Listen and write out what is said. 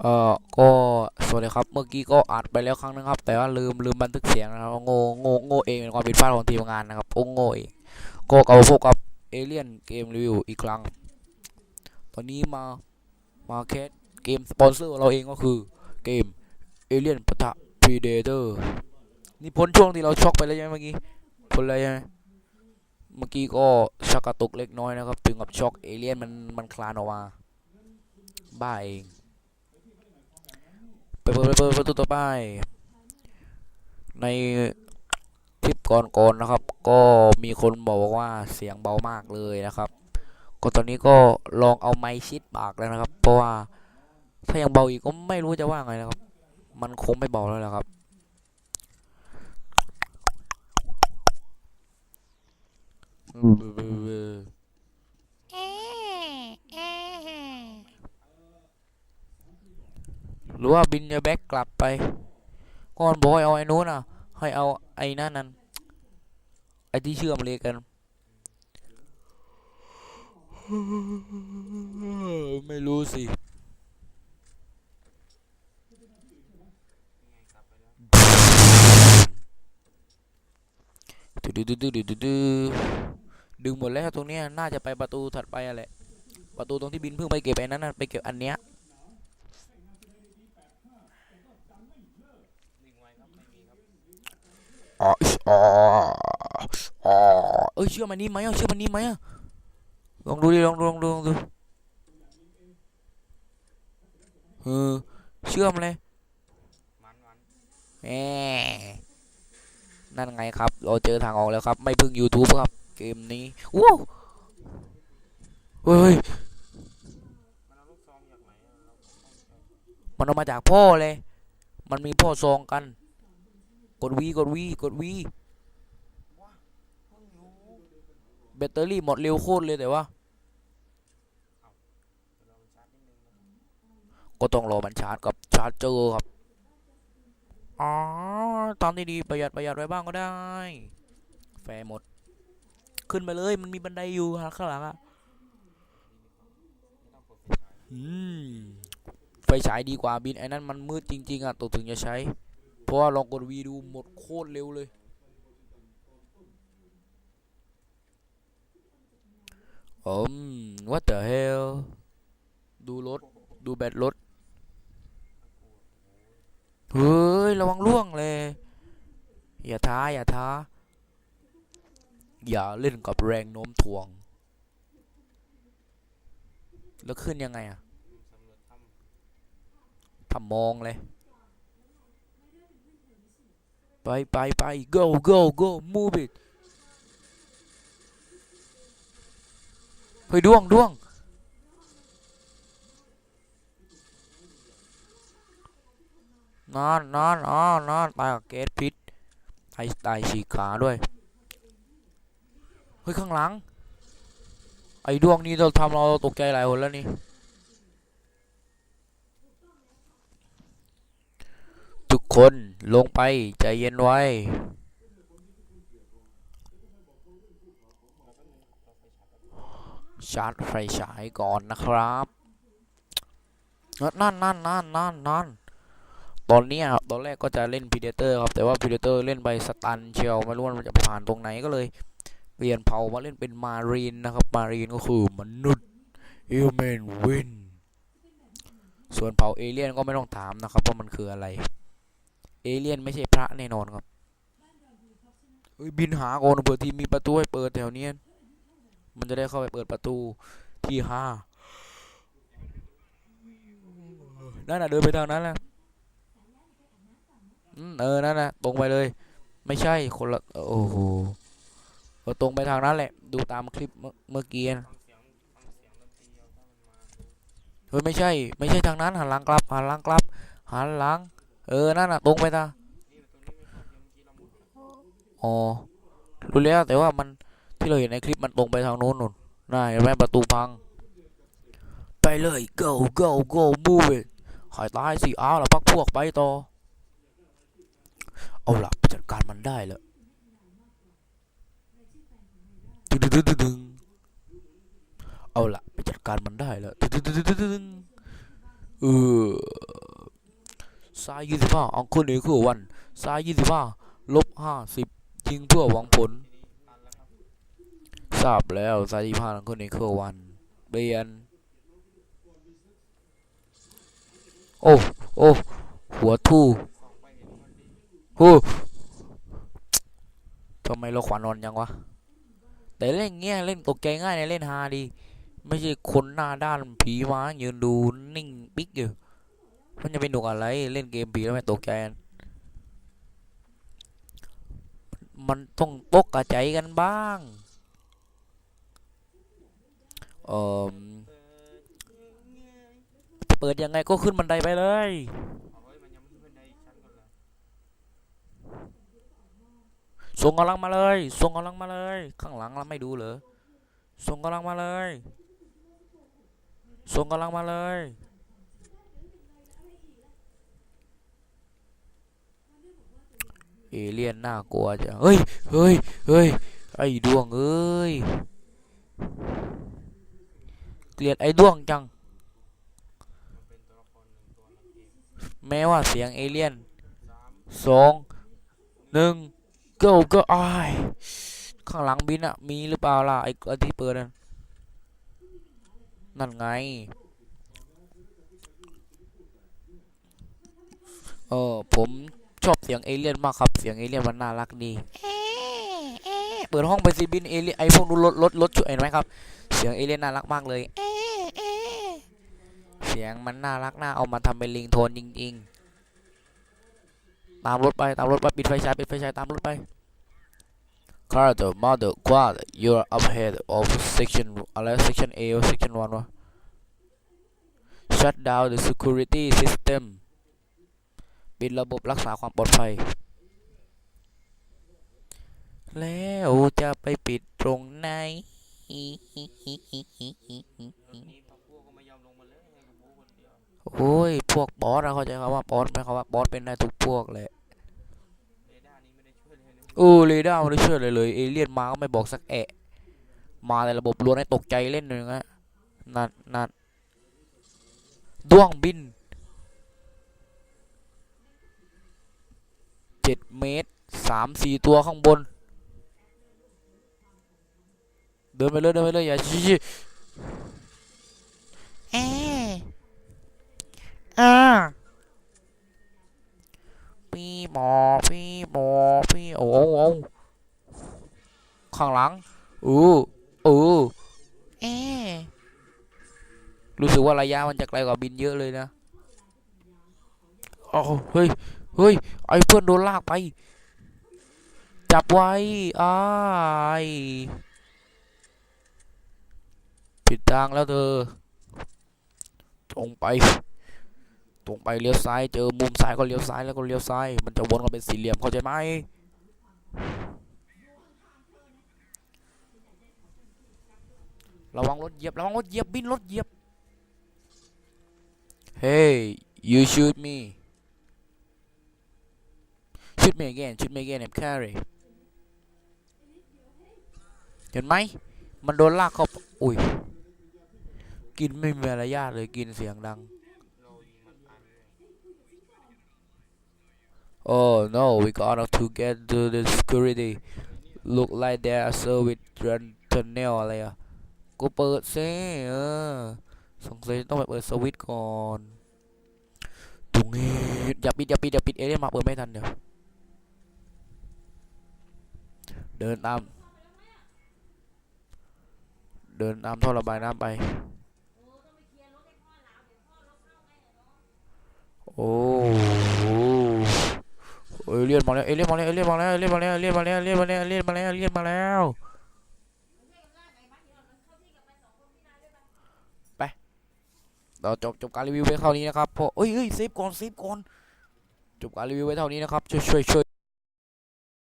เอ่อก็สวัสดีครับ เมื่อกี้ก็อัดไปแล้วครั้งนึงครับ แต่ว่าลืมลืมบันทึกเสียงนะครับโง่โง่โง่เองเป็นความผิดพลาดของทีมงานนะครับโอ้โง่เองก็กลับมาพบกับเอเลียนเกมรีวิวอีกครั้ง ตอนนี้มามาแคสเกมสปอนเซอร์เราเองก็คือเกมเอเลียนปะทะพรีเดเตอร์นี่พ้นช่วงที่เราช็อกไปแล้วใช่ไหมเมื่อกี้พ้นแล้วใช่ไหมเมื่อกี้ก็ชักกระตุกเล็กน้อยนะครับ ถึงกับช็อกเอเลียนมันมันคลานออกมาบ้าเอง ไปเปิดไปเปิดประตูต่อไป ในคลิปก่อนๆนะครับ ก็มีคนบอกว่าเสียงเบามากเลยนะครับ ก็ตอนนี้ก็ลองเอาไม้ชิดปากแล้วนะครับ เพราะว่าถ้ายังเบาอีกก็ไม่รู้จะว่าไงนะครับ มันคงไม่เบาแล้วละครับห รือว่าบินจะแบ็กกลับไปก่อนบอกให้เอาไอ้นู้นอะ ให้เอาไอ้นั่นนั่นไอ้ที่เชื่อมเลยกันไม่รู้สิดูดูดูดูดูดูดึงหมดแล้วตรงนี้น่าจะไปประตูถัดไปอะไรประตูตรงที่บินเพิ่งไปเก็บไอ้นั้นน่ะไปเก็บอันเนี้ย อ๋ออ๋ออ๋อเอ้ยเชื่อมันนี้ไหมอะเชื่อมันนี้ไหมอะลองดูดิลองดูลองดูลองดูเออเชื่อมเลยแหมนั่นไงครับ เราเจอทางออกแล้วครับ ไม่พึ่ง YouTube ครับ เกมนี้ว้าวเฮ้ยมันเอามาจากพ่อเลย มันมีพ่อซองกัน กดวีกดวีกดวีแบตเตอรี่หมดเร็วโคตรเลยแต่ว่า ก็ต้องรอมันชาร์จกับชาร์จเจอครับ อ๋อตอนที่ดีประหยัดประหยัดไว้บ้างก็ได้ แฟหมด ขึ้นไปเลยมันมีบันไดอยู่ข้างหลังอะอืมไฟฉายดีกว่าบินไอ้นั้นมันมืดจริง ๆอะตัวถึงจะใช้ เพราะว่าลองกดวีดูหมดโคตรเร็วเลย อืม what the hell ดูรถ ดูแบตรถ เฮ้ย ระวังล่วงเลย อย่าท้า อย่าท้า อย่าเล่นกับแรงโน้มถ่วง แล้วขึ้นยังไงอะทำมองเลย ไปไปไป go go go move it เฮ้ยด้วงด้วงนอนนอนอ๋อนอนตายกับเกตพิษไอ้ตายฉีกขาด้วย เฮ้ย ข้างหลัง ไอ้ด้วงนี่เราทำเราตกใจหลายคนแล้วนี่ทุกคน ลงไป ใจเย็นไว้ ชาร์จไฟฉายก่อนนะครับนั่นนั่นนั่นนั่นนั่นตอนนี้ยตอนแรกก็จะเล่นพีเดเตอร์ครับ แต่ว่าพีเดเตอร์เล่นไปสตันเชียวไม่รู้ว่ามันจะผ่านตรงไหนก็เลย เปลี่ยนเผ่ามาเล่นเป็นมารีนนะครับ มารีนก็คือมนุษย์เอลเมนวินส่วนเผ่าเอเลี่ยนก็ไม่ต้องถามนะครับว่ามันคืออะไร เอเลี่ยนไม่ใช่พระแน่นอนครับเฮ้ยบินหาก่อนเผื่อที่มีประตูให้เปิดแถวเนี้ยมันจะได้เข้าไปเปิดประตูที่ห้านั่นน่ะเดินไปทางนั้นแหละอืมเออ นั่นน่ะตรงไปเลย ไม่ใช่คนละโอ้โหตรงไปทางนั้นแหละ ดูตามคลิปเมื่อกี้นะเฮ้ยไม่ใช่ ไม่ใช่ทางนั้นหันหลังกลับหันหลังกลับหันหลัง เออ นั่นน่ะ ตรงไปทาอ๋อ รู้แล้วแต่ว่ามันที่เราเห็นในคลิปมันตรงไปทางโน้นนู่นน่าเห็นไหมประตูพัง ไปเลย go go go move it หายตายสิเอาวละพักพวกไปต่อ เอาละไปจัดการมันได้ล้วดึงดึงดึงดึงดึงเอาละไปจัดการมันได้แล้วดึงดึงดึงดึงดึงเออ ซ้ายยี่สิบห้าอังคุนี่คือวันซ้ายยี่สิบห้าลบห้าสิบยิงเพื่อหวังผลทราบแล้วซ้ายยี่สิบห้าอังคุนี่คือวันเปลี่ยนโอ้โอ้หัวทู่โอ้ทำไมเราขวานอนยังวะแต่เล่นเงี้ยเล่นตกใจง่ายในเล่นฮาดี ไม่ใช่คนหน้าด้านผีม้ายืนดูนิ่งปิ๊กอยู่ มันจะเป็นหนุกอะไรเล่นเกมผีแล้วไม่ตกใจกันมันต้องตกกระใจกันบ้างเออเปิดยังไงก็ขึ้นบันไดไปเลยส่งกำลังมาเลยส่งกำลังมาเลย ข้างหลังเราไม่ดูเหรอส่งกำลังมาเลยส่งกำลังมาเลย เอเลี่ยนน่ากลัวจังเฮ้ย เฮ้ย เฮ้ย ไอ้ดวงเอ้ย เกลียดไอ้ดวงจัง แม้ว่าเสียงเอเลี่ยนสองหนึ่ง go go อ้ายข้างหลังบินอะมีหรือเปล่าล่ะไอ้อันที่เปิดนั่นนั่นไงเออผม ชอบเสียงเอเลี่ยนมากครับ เสียงเอเลี่ยนมันน่ารักดี เปิดห้องไปสิบินเอเลี่ยนไอพวกนู้นรถรถรถช่วยเห็นไหมครับ เสียงเอเลี่ยนน่ารักมากเลย เสียงมันน่ารักน่าเอามาทำเป็นลิงโทนจริงๆ ตามรถไปตามรถไปปิดไฟฉายปิดไฟฉายตามรถไป Car the mother quad you're up ahead of section อะไร section A หรือ section 1วะ shut down the security system ปิดระบบรักษาความปลอดภัย แล้วจะไปปิดตรงไหนโอ้ย พวกบอสอะเข้าใจคำว่าบอสไหมครับว่าบอสเป็นได้ทุกพวกแหละโอ้เรดาร์ไม่ได้ช่วยเลยเลย เอเลี่ยนมาก็ไม่บอกสักแอะ มาแต่ระบบล้วนให้ตกใจเล่นหนึ่งอะนั่นนั่นด้วงบินเจ็ดเมตร สามสี่ตัวข้างบน เดินไปเลยเดินไปเลยอย่าชี้ชี้เออ่าพี่หมอพี่หมอพี่โอ้โหโอ้โหข้างหลังอู้อู้เอรู้สึกว่าระยะมันจะไกลกว่าบินเยอะเลยนะโอ้เฮ้ย เฮ้ย ไอ้เพื่อนโดนลากไป จับไว้อ้ายผิดทางแล้วเธอ ตรงไป ตรงไปเลี้ยวซ้าย เจอมุมซ้ายก็เลี้ยวซ้ายแล้วก็เลี้ยวซ้าย มันจะวนกันเป็นสี่เหลี่ยมเข้าใจไหมระวังรถเหยียบระวังรถเหยียบบินรถเหยียบ Hey you shoot me shoot me again shoot me again I'm carry ห็นไหมมันโดนลากเข้าอุ้ยกินไม่มีมารยาทเลยกินเสียงดัง Oh no we gotta to get to the security look like there are service run tunnel อะไรอะกูเปิดซิเออสงสัยต้องไปเปิดสวิตช์ก่อนตุงนี้อย่าปิดอย่าปิดอย่าปิดเอเลี่ยนมาเปิดไม่ทันเดี๋ยวเดินตาม เดินตามท่อระบายน้ำไป โอ้โหเอเลี่ยนมาแล้วเอเลี่ยนมาแล้วเอเลี่ยนมาแล้วเอเลี่ยนมาแล้วเอเลี่ยนมาแล้วเอเลี่ยนมาแล้วเอเลี่ยนมาแล้วเอเลี่ยนมาแล้วไปเราจบจบการรีวิวไว้เท่านี้นะครับพอเอ้ยเอ้ยเซฟก่อนเซฟก่อนจบการรีวิวไว้เท่านี้นะครับช่วยช่วยช่วย